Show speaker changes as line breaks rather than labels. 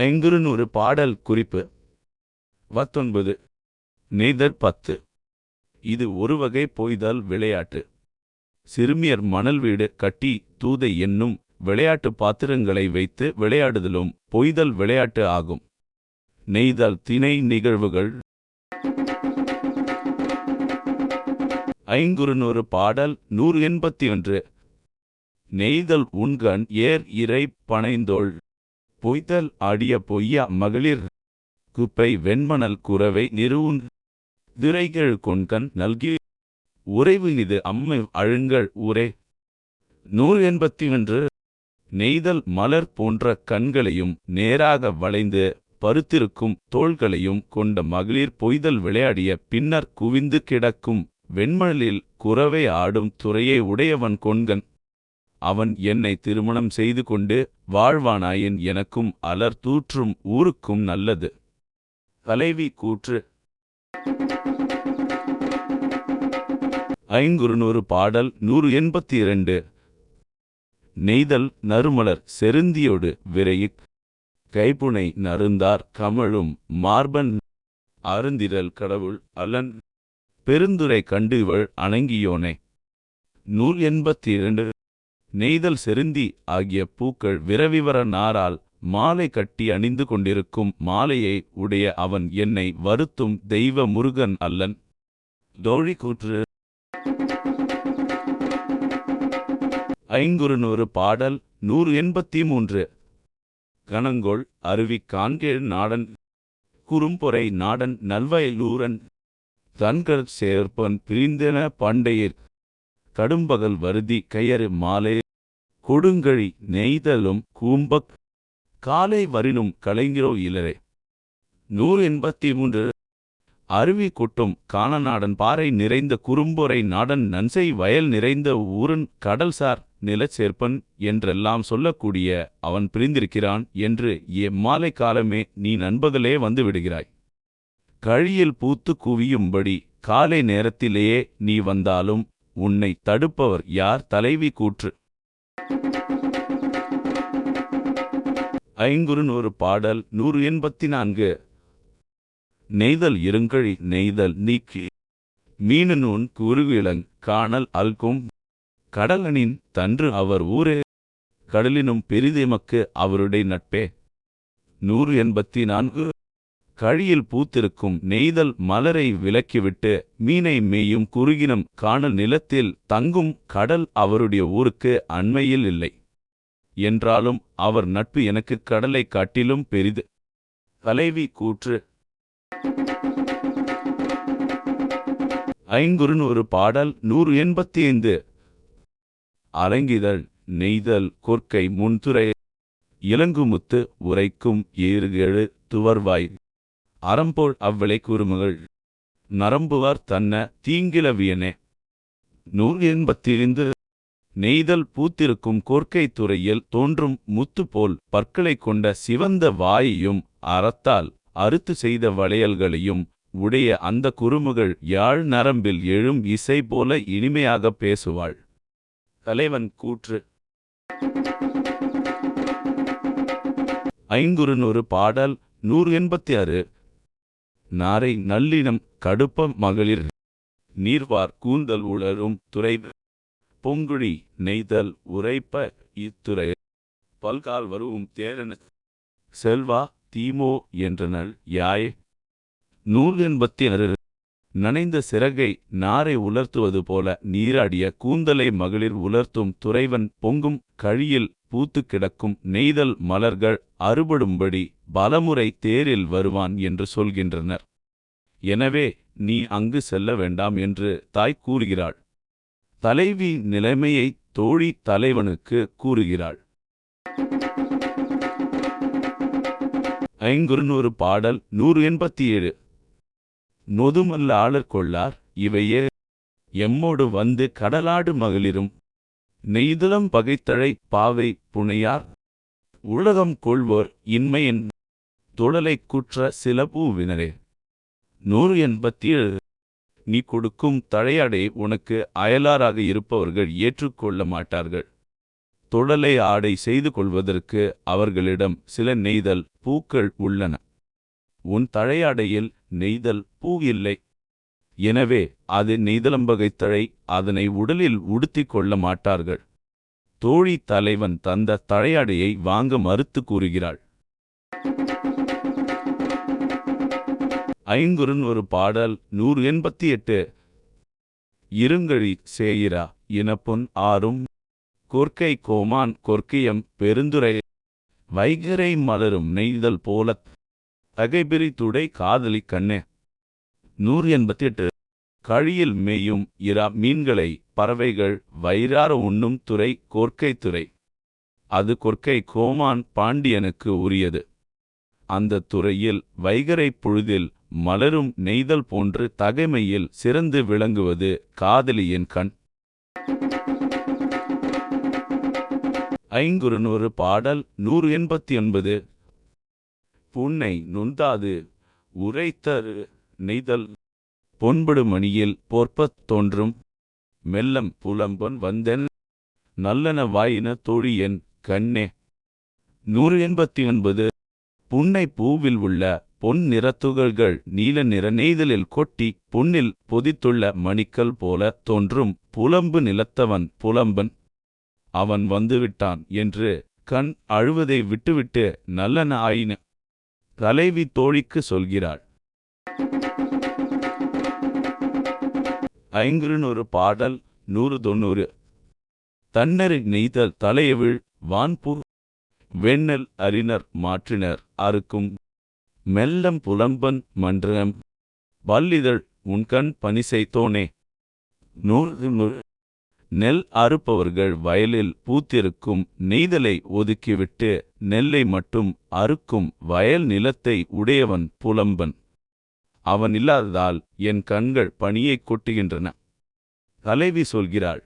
ஐங்குறுநூறு பாடல் குறிப்பு. பத்தொன்பது. நெய்தற் பத்து. இது ஒரு வகை பொய்தல் விளையாட்டு. சிறுமியர் மணல் வீடு கட்டி தூதை என்னும் விளையாட்டு பாத்திரங்களை வைத்து விளையாடுதலும் பொய்தல் விளையாட்டு ஆகும். நெய்தல் திணை நிகழ்வுகள். ஐங்குறுநூறு பாடல் நூறு எண்பத்தி ஒன்று. நெய்தல் உண்கண் ஏர் இறை பனைந்தோள் பொய்தல் ஆடிய பொய்யா மகளிர் குப்பை வெண்மணல் குறவை நிறுவுன் திரைகெழு கொண்கண் நல்கி உறைவு இது அம்மை அழுங்கள் ஊரே. நூறு எண்பத்தி ஒன்று நெய்தல் மலர் போன்ற கண்களையும் நேராக வளைந்து பருத்திருக்கும் தோள்களையும் கொண்ட மகளிர் பொய்தல் விளையாடிய பின்னர் குவிந்து கிடக்கும் வெண்மணலில் குறவை ஆடும் துறையை உடையவன் கொண்கன் அவன் என்னை திருமணம் செய்து கொண்டு வாழ்வானாயின் எனக்கும் அலர் தூற்றும் ஊருக்கும் நல்லது. தலைவி கூற்று. ஐங்குறுநூறு பாடல் நூறு எண்பத்தி இரண்டு நெய்தல் நறுமலர் செருந்தியோடு விரையிக் கைப்புனை நருந்தார் கமழும் மார்பன். அருந்திரல் கடவுள் அலன். பெருந்துரை கண்டு இவள் அணங்கியோனே. நூல் எண்பத்தி இரண்டு நெய்தல் செருந்தி ஆகிய பூக்கள் விரவிவர நாரால் மாலை கட்டி அணிந்து கொண்டிருக்கும் மாலையை உடைய அவன் என்னை வருத்தும் தெய்வ முருகன் அல்லன். தோழி கூற்று. ஐங்குறுநூறு பாடல் நூறு எண்பத்தி மூன்று கணங்கொள் அருவி காண்கேழ் நாடன். குறும்பொறை நாடன் நல்வயலூரன். தன்கர் சேர்ப்பன் பிரிந்தென பண்டையிற் கடும்பகல் வருதி கையறு மாலை. கொடுங்கழி நெய்தலும் கூம்பக் காலை வரினும் கலைஞரோ இலரே. நூறு எண்பத்தி மூன்று. அருவி கொட்டும் காணநாடன் பாறை நிறைந்த குறும்பொறை நாடன் நன்சை வயல் நிறைந்த ஊரன் கடல்சார் நிலச்சேர்ப்பன் என்றெல்லாம் சொல்லக்கூடிய அவன் பிரிந்திருக்கிறான் என்று எம்மாலை காலமே நீ நண்பகலே வந்து விடுகிறாய். கழியில் பூத்து குவியும்படி காலை நேரத்திலேயே நீ வந்தாலும் உன்னை தடுப்பவர் யார்? தலைவி கூற்று. ஐங்குறுநூறு பாடல் நூறு எண்பத்தி நான்கு நெய்தல் இருங்கழி நெய்தல் நீக்கி. மீனநூன் குருவிலங் காணல் அல்கும். கடலனின் தன்று அவர் ஊரே. கடலினும் பெரிதெமக்கு அவருடைய நட்பே. நூறு எண்பத்தி நான்கு கழியில் பூத்திருக்கும் நெய்தல் மலரை விலக்கிவிட்டு மீனை மேயும் குறுகினம் காணல் நிலத்தில் தங்கும் கடல் அவருடைய ஊருக்கு அண்மையில் இல்லை. என்றாலும் அவர் நட்பு எனக்கு கடலைக் காட்டிலும் பெரிது. தலைவி கூற்று. ஐங்குறுநூறு பாடல் நூறு எண்பத்தி ஐந்து அரங்கிதழ் நெய்தல் கொற்கை முன்துறை. இளங்குமுத்து உரைக்கும் ஏறுகேழு துவர்வாய். அறம்போல் அவ்விளை கூறுமுகள். நரம்புவார் தன்ன தீங்கிலவியனே. நூறு எண்பத்திலிருந்து நெய்தல் பூத்திருக்கும் கோர்க்கை துறையில் தோன்றும் முத்து போல் பற்களை கொண்ட சிவந்த வாயையும் அறத்தால் அறுத்து செய்த வளையல்களையும் உடைய அந்த குறுமுகள் யாழ் நரம்பில் எழும் இசை போல இனிமையாகப் பேசுவாள். தலைவன் கூற்று. ஐங்குறுநூறு பாடல் நூறு எண்பத்தி ஆறு நாரை நல்லினம் கடுப்ப மகளிர் நீர்வார் கூந்தல் உளரும் துறை பொங்குழி நெய்தல் உரைப்ப இத்துறை பல்கால் வருவும் தேரன செல்வா தீமோ என்றனள் யாய். நூறு எண்பத்தி ஆறு நனைந்த சிறகை நாரை உலர்த்துவது போல நீராடிய கூந்தலை மகளிர் உலர்த்தும் துறைவன் பொங்கும் கழியில் பூத்து கிடக்கும் நெய்தல் மலர்கள் அறுபடும்படி பலமுறை தேரில் வருவான் என்று சொல்கின்றனர். எனவே நீ அங்கு செல்ல வேண்டாம் என்று தாய் கூறுகிறாள். தலைவி நிலைமையை தோழி தலைவனுக்கு கூறுகிறாள். ஐங்குறுநூறு பாடல் நூறு எண்பத்தி ஏழு நொதுமல்ல ஆளர் கொள்ளார் இவையே. எம்மோடு வந்து கடலாடு மகளிரும் நெய்தலம் பகைத்தழை பாவை புனையார். உலகம் கொள்வோர் இன்மையின் தொழலைக் குற்ற சில பூவினரே நூறு எண்பத்தி ஏழு நீ கொடுக்கும் தழையாடை உனக்கு அயலாராக இருப்பவர்கள் ஏற்றுக்கொள்ள மாட்டார்கள். தொடலை ஆடை செய்து கொள்வதற்கு அவர்களிடம் சில நெய்தல் பூக்கள் உள்ளன. உன் தழையாடையில் நெய்தல் பூ இல்லை. எனவே அது நெய்தலம்பகைத்தழை அதனை உடலில் உடுத்திக் கொள்ள மாட்டார்கள். தோழி தலைவன் தந்த தழையாடையை வாங்க மறுத்து கூறுகிறாள். ஐங்குறுன் ஒரு பாடல் நூறு எண்பத்தி எட்டு இருங்கழி சேயிரா இனப்பொன் ஆறும். கொற்கை கோமான் கொற்கியம் பெருந்துரை வைகரை மலரும் நெய்தல் போலத் தகைபிரி துடை காதலி கண்ணே. நூறு எண்பத்தி எட்டு கழியில் மேயும் இரா மீன்களை பறவைகள் வயிறார உண்ணும் துறை கோர்க்கை துறை. அது கொற்கை கோமான் பாண்டியனுக்கு உரியது. அந்த துறையில் வைகரை பொழுதில் மலரும் நெய்தல் போன்று தகைமையில் சிறந்து விளங்குவது காதலியின் கண். ஐங்குறுநூறு பாடல் நூறு எண்பத்தி ஒன்பது புன்னை நுந்தாது உரைத்தரு நெய்தல் பொன்படு மணியில் பொற்பத் தோன்றும். மெல்லம் புலம்பன் வந்தென் நல்லன வாயின தோழியன் கண்ணே. நூறு எண்பத்தி ஒன்பது. புன்னை பூவில் உள்ள பொன் நிறத்துகள்கள் நீல நிற நெய்தலில் கொட்டி பொன்னில் பொதித்துள்ள மணிக்கல் போல தோன்றும். புலம்பு நிலத்தவன் புலம்பன் அவன் வந்துவிட்டான் என்று கண் அழுவதை விட்டுவிட்டு நல்லன ஆயின தலைவி தோழிக்கு சொல்கிறாள். ஐங்குறுநூறு பாடல் நூறு தொண்ணூறு. தன்னறி நெய்தல் தலையவிழ் வான்பு வெண்ணல் அறிஞர் மாற்றினர் அறுக்கும். மெல்லம் புலம்பன் மன்றம் வல்லிதழ் உன்கண் பனிசைத்தோனே நூறு நூறு. நெல் அறுப்பவர்கள் வயலில் பூத்திருக்கும் நெய்தலை ஒதுக்கிவிட்டு நெல்லை மட்டும் அறுக்கும் வயல் நிலத்தை உடையவன் புலம்பன். அவன் இல்லாததால் என் கண்கள் பணியைக் கொட்டுகின்றன. தலைவி சொல்கிறாள்